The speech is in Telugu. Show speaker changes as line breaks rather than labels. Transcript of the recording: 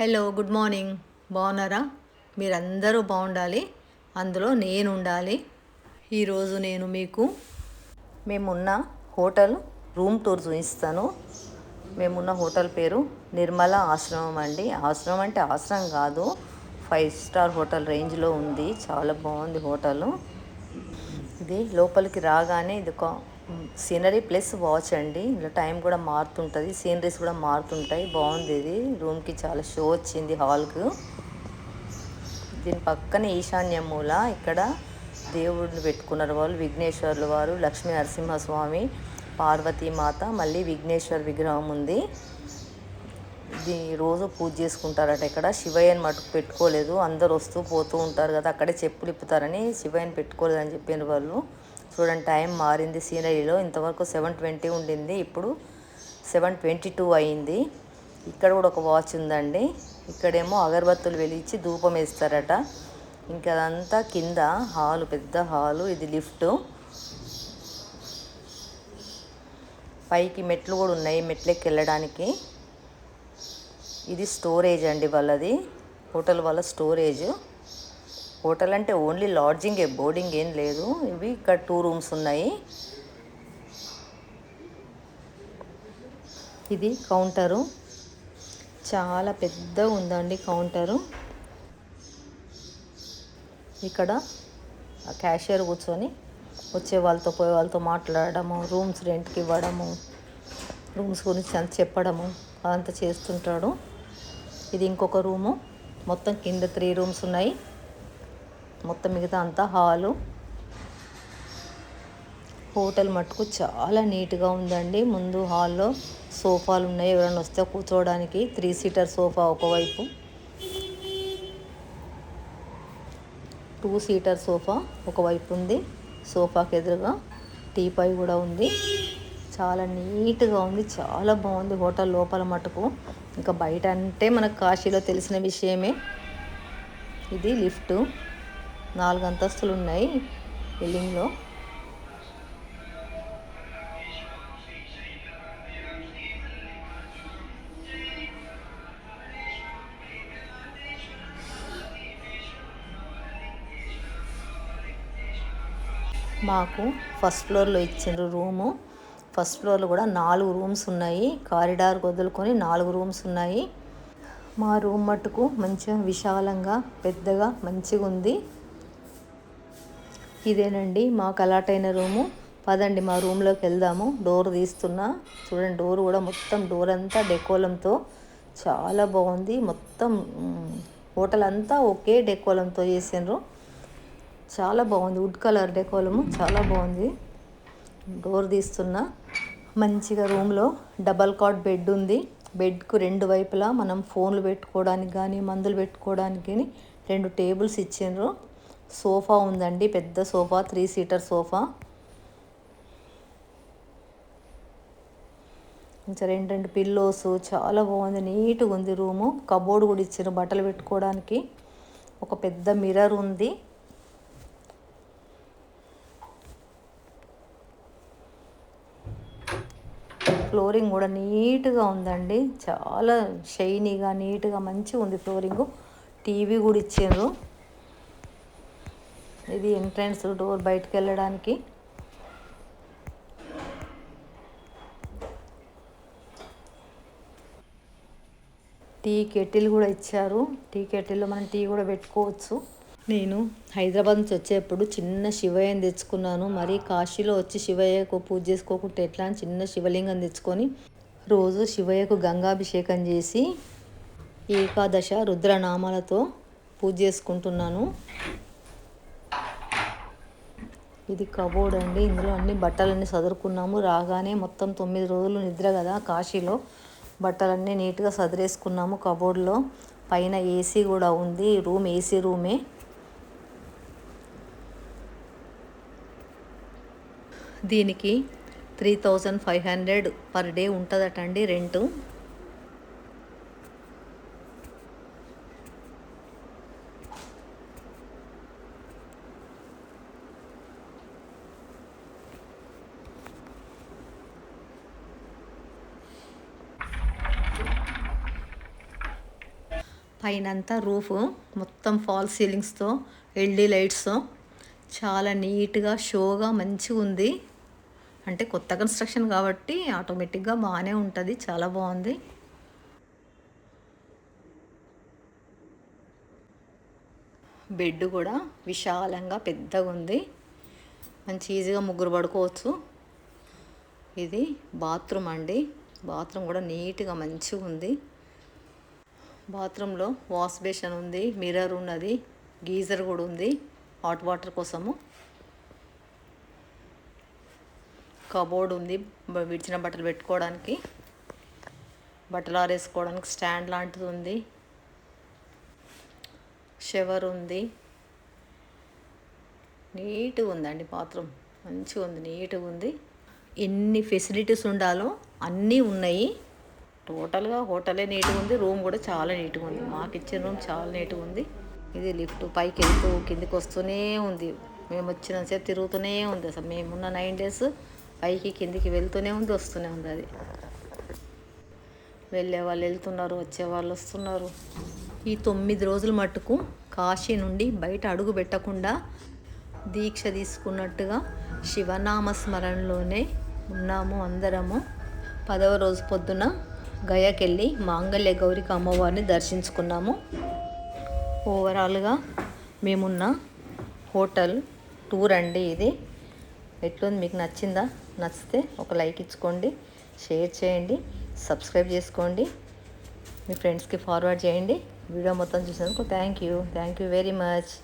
Hello good morning. బాగున్నారా? మీరందరూ బాగుండాలి. అందులో నేను ఉండాలి ఈరోజు నేను మీకు మేమున్న హోటల్ రూమ్ టూర్ చూపిస్తాను. మేమున్న హోటల్ పేరు నిర్మల ఆశ్రమం అండి. ఆశ్రమం అంటే ఆశ్రమం కాదు ఫైవ్ స్టార్ హోటల్ రేంజ్లో ఉంది. చాలా బాగుంది హోటల్. ఇది లోపలికి రాగానే ఇది ఒక సీనరీ ప్లస్ వాచ్ అండి. ఇలా టైం కూడా మారుతుంటుంది. సీనరీస్ కూడా మారుతుంటాయి. బాగుంది ఇది. రూమ్కి చాలా షో వచ్చింది హాల్కు దీని పక్కనే ఈశాన్య మూల. ఇక్కడ దేవుడిని పెట్టుకున్నారు వాళ్ళు. విఘ్నేశ్వర్లు వారు లక్ష్మీ నరసింహస్వామి పార్వతీమాత మళ్ళీ విఘ్నేశ్వర్ విగ్రహం ఉంది. ఇది రోజు పూజ చేసుకుంటారట ఇక్కడ. శివయ్యని మటుకు పెట్టుకోలేదు. అందరు వస్తూ పోతూ ఉంటారు కదా అక్కడే చెప్పులు ఇప్పుతారని శివయ్యని పెట్టుకోలేదని చెప్పిన వాళ్ళు. చూడండి టైం మారింది. సీనరీలో ఇంతవరకు సెవెన్ ట్వంటీ ఉండింది. ఇప్పుడు సెవెన్ ట్వంటీ టూ అయింది. ఇక్కడ కూడా ఒక వాచ్ ఉందండి. ఇక్కడేమో అగరబత్తులు వెలిగించి ధూపం వేస్తారట. ఇంకా అదంతా కింద హాలు పెద్ద హాలు. ఇది లిఫ్ట్. పైకి మెట్లు కూడా ఉన్నాయి. మెట్లెక్కి వెళ్ళడానికి. ఇది స్టోరేజ్ అండి వాళ్ళది. హోటల్ వాళ్ళ స్టోరేజ్. హోటల్ అంటే ఓన్లీ లాడ్జింగే బోర్డింగ్ ఏం లేదు. ఇవి ఇక్కడ టూ రూమ్స్ ఉన్నాయి. ఇది కౌంటరు. చాలా పెద్దగా ఉందండి కౌంటరు. ఇక్కడ క్యాషియర్ కూర్చొని వచ్చే వాళ్ళతో పోయే వాళ్ళతో మాట్లాడడము రూమ్స్ రెంట్కి ఇవ్వడము రూమ్స్ గురించి అంత చెప్పడము అదంతా చేస్తుంటాడు. ఇది ఇంకొక రూము. మొత్తం కింద త్రీ రూమ్స్ ఉన్నాయి. మొత్తం మిగతా అంతా హాలు. హోటల్ మటుకు చాలా నీట్గా ఉందండి. ముందు హాల్లో సోఫాలు ఉన్నాయి. ఎవరైనా వస్తే కూర్చోవడానికి త్రీ సీటర్ సోఫా ఒకవైపు. టూ సీటర్ సోఫా ఒకవైపు ఉంది. సోఫాకి ఎదురుగా టీపాయ్ కూడా ఉంది. చాలా నీట్గా ఉంది. చాలా బాగుంది హోటల్ లోపల మటుకు. ఇంకా బయట అంటే మనకు కాశీలో తెలిసిన విషయమే. ఇది లిఫ్ట్. నాలుగు అంతస్తులు ఉన్నాయి బిల్డింగ్లో. మాకు ఫస్ట్ ఫ్లోర్లో ఇచ్చిండ్రు రూము. ఫస్ట్ ఫ్లోర్లో కూడా నాలుగు రూమ్స్ ఉన్నాయి. కారిడార్ వదులుకొని నాలుగు రూమ్స్ ఉన్నాయి. మా రూమ్ మట్టుకు మంచిగా విశాలంగా పెద్దగా మంచిగా ఉంది ఇదేనండి మాకు అలాటైన రూము. పదండి మా రూమ్లోకి వెళ్దాము. డోర్ తీస్తున్నా. చూడండి డోర్ కూడా మొత్తం డోర్ అంతా డెకోలంతో. చాలా బాగుంది. మొత్తం హోటల్ అంతా ఒకే డెకోలంతో చేసిండ్రు. చాలా బాగుంది. వుడ్ కలర్ డెకోలము. చాలా బాగుంది. డోర్ తీస్తున్నా. మంచిగా రూమ్లో డబల్ కాట్ బెడ్ ఉంది. బెడ్కు రెండు వైపులా మనం ఫోన్లు పెట్టుకోవడానికి కానీ మందులు పెట్టుకోవడానికి రెండు టేబుల్స్ ఇచ్చిండ్రు. సోఫా ఉందండి పెద్ద సోఫా త్రీ సీటర్ సోఫా. ఇంకా రెండు రెండు పిల్లోస్ చాలా బాగుంది నీట్గా ఉంది రూము కబోర్డ్ కూడా ఇచ్చారు బట్టలు పెట్టుకోవడానికి. ఒక పెద్ద మిర్రర్ ఉంది. ఫ్లోరింగ్ కూడా నీట్గా ఉందండి. చాలా షైనీగా నీట్గా మంచిగా ఉంది ఫ్లోరింగ్ టీవీ కూడా ఇచ్చారు. ఇది ఎంట్రన్స్ డోర్ బయటకు వెళ్ళడానికి టీ కెటిల్ కూడా ఇచ్చారు. టీ కెటిల్లో మనం టీ కూడా పెట్టుకోవచ్చు. నేను హైదరాబాద్ నుంచి వచ్చేప్పుడు చిన్న శివయ్యని తెచ్చుకున్నాను. మరి కాశీలో వచ్చి శివయ్యకు పూజ చేసుకోకుంటే ఎట్లా అని చిన్న శివలింగం తెచ్చుకొని రోజు శివయ్యకు గంగాభిషేకం చేసి ఏకాదశ రుద్రనామాలతో పూజ చేసుకుంటున్నాను. ఇది కబోర్డ్ అండి. ఇందులో అన్ని బట్టలన్నీ చదురుకున్నాము రాగానే మొత్తం తొమ్మిది రోజులు నిద్ర కదా కాశీలో బట్టలన్నీ నీట్గా సదిరేసుకున్నాము కబోర్డ్లో. పైన ఏసీ కూడా ఉంది. రూమ్ ఏసీ రూమే. దీనికి three thousand five hundred per day ఉంటుందట అండి రెంటు. పైనంతా రూఫ్ మొత్తం ఫాల్ సీలింగ్స్తో ఎల్ఈడి లైట్స్తో చాలా నీట్గా షోగా మంచిగా ఉంది. అంటే కొత్త కన్స్ట్రక్షన్ కాబట్టి ఆటోమేటిక్గా బాగానే ఉంటుంది చాలా బాగుంది. బెడ్ కూడా విశాలంగా పెద్దగా ఉంది. మంచి ఈజీగా ముగ్గురు పడుకోవచ్చు. ఇది బాత్రూమ్ అండి. బాత్రూమ్ కూడా నీట్గా మంచిగా ఉంది. బాత్రూంలో వాష్ బేషన్ ఉంది మిర్రర్ ఉన్నది గీజర్ కూడా ఉంది హాట్ వాటర్ కోసము. కబోర్డ్ ఉంది విడిచిన బట్టలు పెట్టుకోవడానికి బట్టలు ఆరేసుకోవడానికి స్టాండ్ లాంటిది ఉంది షవర్ ఉంది. నీట్గా ఉందండి బాత్రూమ్ మంచిగా ఉంది నీట్గా ఉంది. ఎన్ని ఫెసిలిటీస్ ఉండాలో అన్నీ ఉన్నాయి. టోటల్గా హోటలే నీట్గా ఉంది రూమ్ కూడా చాలా నీట్గా ఉంది మాకు ఇచ్చిన రూమ్ చాలా నీట్గా ఉంది ఇది లిఫ్ట్ పైకి వెళ్తూ కిందికి వస్తూనే ఉంది. మేము వచ్చినంతసేపు తిరుగుతూనే ఉంది. అసలు మేమున్న నైన్ డేస్ పైకి కిందికి వెళ్తూనే ఉంది వస్తూనే ఉంది అది. వెళ్ళే వాళ్ళు వెళ్తున్నారు వచ్చే వాళ్ళు వస్తున్నారు. ఈ తొమ్మిది రోజులు మట్టుకు కాశీ నుండి బయట అడుగు పెట్టకుండా దీక్ష తీసుకున్నట్టుగా శివనామ స్మరణలోనే ఉన్నాము అందరము. పదవ రోజు పొద్దున గయాకెళ్ళి మాంగళ్య గౌరిక అమ్మవారిని దర్శించుకున్నాము. ఓవరాల్గా మేమున్న హోటల్ టూర్ అండి ఇది. ఎట్లుంది మీకు నచ్చిందా? నచ్చితే ఒక లైక్ ఇచ్చుకోండి షేర్ చేయండి సబ్స్క్రైబ్ చేసుకోండి మీ ఫ్రెండ్స్కి ఫార్వర్డ్ చేయండి. వీడియో మొత్తం చూసినందుకు thank you. Thank you very much.